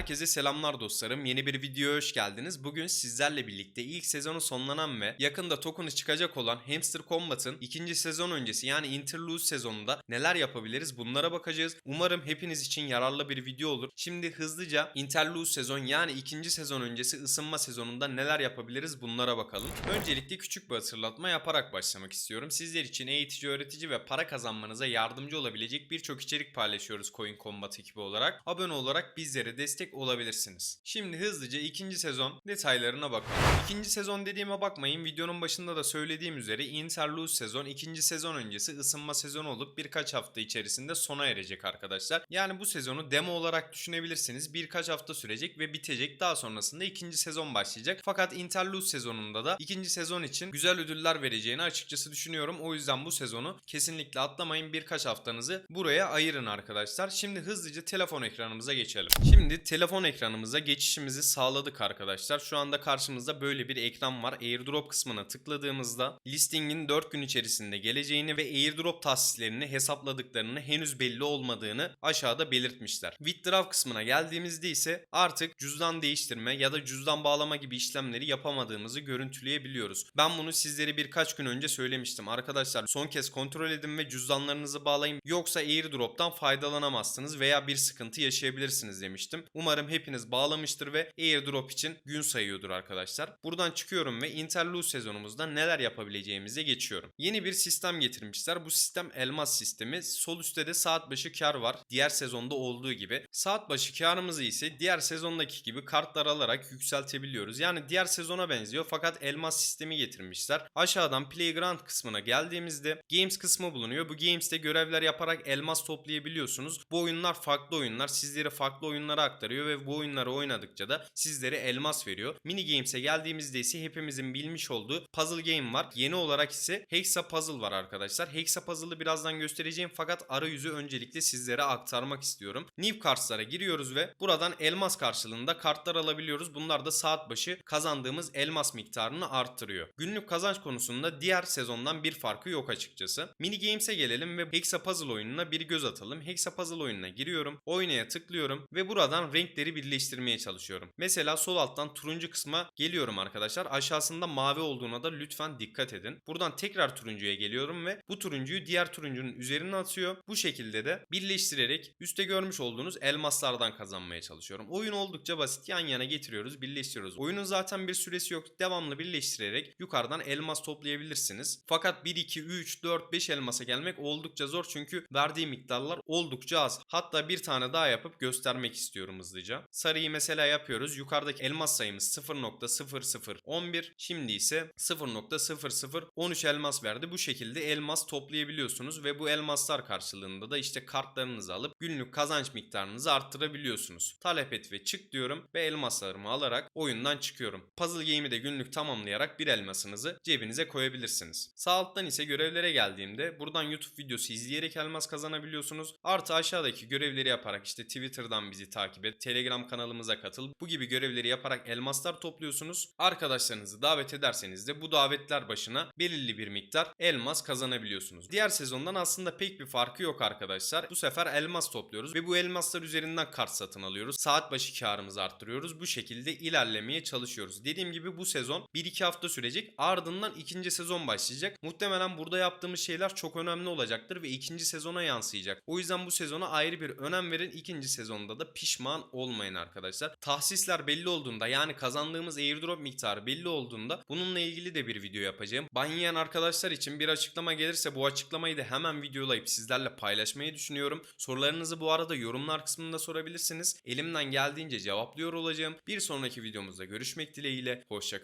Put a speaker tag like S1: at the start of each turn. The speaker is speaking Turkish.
S1: Herkese selamlar dostlarım. Yeni bir videoya hoş geldiniz. Bugün sizlerle birlikte ilk sezonu sonlanan ve yakında token'ı çıkacak olan Hamster Combat'ın ikinci sezon öncesi yani Interlude sezonunda neler yapabiliriz bunlara bakacağız. Umarım hepiniz için yararlı bir video olur. Şimdi hızlıca Interlude sezon yani ikinci sezon öncesi ısınma sezonunda neler yapabiliriz bunlara bakalım. Öncelikle küçük bir hatırlatma yaparak başlamak istiyorum. Sizler için eğitici, öğretici ve para kazanmanıza yardımcı olabilecek birçok içerik paylaşıyoruz Coin Combat ekibi olarak. Abone olarak bizlere destek olabilirsiniz. Şimdi hızlıca ikinci sezon detaylarına bakalım. İkinci sezon dediğime bakmayın. Videonun başında da söylediğim üzere Interlude sezon ikinci sezon öncesi ısınma sezonu olup birkaç hafta içerisinde sona erecek arkadaşlar. Yani bu sezonu demo olarak düşünebilirsiniz. Birkaç hafta sürecek ve bitecek. Daha sonrasında ikinci sezon başlayacak. Fakat Interlude sezonunda da ikinci sezon için güzel ödüller vereceğini açıkçası düşünüyorum. O yüzden bu sezonu kesinlikle atlamayın. Birkaç haftanızı buraya ayırın arkadaşlar. Şimdi hızlıca telefon ekranımıza geçelim. Şimdi telefon ekranımıza geçişimizi sağladık arkadaşlar. Şu anda karşımızda böyle bir ekran var. Airdrop kısmına tıkladığımızda listingin 4 gün içerisinde geleceğini ve airdrop tahsislerini hesapladıklarını henüz belli olmadığını aşağıda belirtmişler. Withdraw kısmına geldiğimizde ise artık cüzdan değiştirme ya da cüzdan bağlama gibi işlemleri yapamadığımızı görüntüleyebiliyoruz. Ben bunu sizlere birkaç gün önce söylemiştim. Arkadaşlar son kez kontrol edin ve cüzdanlarınızı bağlayın. Yoksa airdrop'tan faydalanamazsınız veya bir sıkıntı yaşayabilirsiniz demiştim. Umarım hepiniz bağlamıştır ve airdrop için gün sayıyordur arkadaşlar. Buradan çıkıyorum ve interlude sezonumuzda neler yapabileceğimize geçiyorum. Yeni bir sistem getirmişler. Bu sistem elmas sistemi. Sol üstte de saat başı kar var. Diğer sezonda olduğu gibi. Saat başı karımızı ise diğer sezondaki gibi kartlar alarak yükseltebiliyoruz. Yani diğer sezona benziyor fakat elmas sistemi getirmişler. Aşağıdan playground kısmına geldiğimizde games kısmı bulunuyor. Bu games'te görevler yaparak elmas toplayabiliyorsunuz. Bu oyunlar farklı oyunlar. Sizlere farklı oyunlara aktarıyor ve bu oyunları oynadıkça da sizlere elmas veriyor. Mini games'e geldiğimizde ise hepimizin bilmiş olduğu puzzle game var. Yeni olarak ise Hexa Puzzle var arkadaşlar. Hexa Puzzle'ı birazdan göstereceğim fakat arayüzü öncelikle sizlere aktarmak istiyorum. New Cards'lara giriyoruz ve buradan elmas karşılığında kartlar alabiliyoruz. Bunlar da saat başı kazandığımız elmas miktarını arttırıyor. Günlük kazanç konusunda diğer sezondan bir farkı yok açıkçası. Mini Games'e gelelim ve Hexa Puzzle oyununa bir göz atalım. Hexa Puzzle oyununa giriyorum. Oynaya tıklıyorum ve buradan renkleri birleştirmeye çalışıyorum. Mesela sol alttan turuncu kısma geliyorum arkadaşlar. Aşağısında mavi olduğuna da lütfen dikkat edin. Buradan tekrar turuncuya geliyorum ve bu turuncuyu diğer turuncunun üzerine atıyor. Bu şekilde de birleştirerek üstte görmüş olduğunuz elmaslardan kazanmaya çalışıyorum. Oyun oldukça basit. Yan yana getiriyoruz, birleştiriyoruz. Oyunun zaten bir süresi yok. Devamlı birleştirerek yukarıdan elmas toplayabilirsiniz. Fakat 1, 2, 3, 4, 5 elmasa gelmek oldukça zor çünkü verdiği miktarlar oldukça az. Hatta bir tane daha yapıp göstermek istiyorum hızlıca. Sarıyı mesela yapıyoruz. Yukarıdaki elmas sayımız 0.0011. Şimdi ise 0.0013 elmas verdi. Bu şekilde elmas toplayabiliyorsunuz ve bu elmaslar karşılığında da işte kartlarınızı alıp günlük kazanç miktarınızı arttırabiliyorsunuz. Talep et ve çık diyorum ve elmaslarımı alarak oyundan çıkıyorum. Puzzle game'i de günlük tamamlayarak bir elmasınızı cebinize koyabilirsiniz. Sağ alttan ise görevlere geldiğimde buradan YouTube videosu izleyerek elmas kazanabiliyorsunuz. Artı aşağıdaki görevleri yaparak işte Twitter'dan bizi takip et, Telegram kanalımıza katıl. Bu gibi görevleri yaparak elmaslar topluyorsunuz. Arkadaşlarınızı davet ederseniz de bu davetler başına belirli bir miktar elmas kazanabiliyorsunuz. Diğer sezondan aslında pek bir farkı yok arkadaşlar. Bu sefer elmas topluyoruz ve bu elmaslar üzerinden kart satın alıyoruz. Saat başı karımızı arttırıyoruz. Bu şekilde ilerlemeye çalışıyoruz. Dediğim gibi bu sezon 1-2 hafta sürecek. Ardından ikinci sezon başlayacak. Muhtemelen burada yaptığımız şeyler çok önemli olacaktır ve ikinci sezona yansıyacak. O yüzden bu sezona ayrı bir önem verin. İkinci sezonda da pişman olmayın arkadaşlar. Tahsisler belli olduğunda yani kazandığımız airdrop miktarı belli olduğunda bununla ilgili de bir video yapacağım. Ban arkadaşlar için bir açıklama gelirse bu açıklamayı da hemen videolayıp sizlerle paylaşmayı düşünüyorum. Sorularınızı bu arada yorumlar kısmında sorabilirsiniz. Elimden geldiğince cevaplıyor olacağım. Bir sonraki videomuzda görüşmek dileğiyle. Hoşçakalın.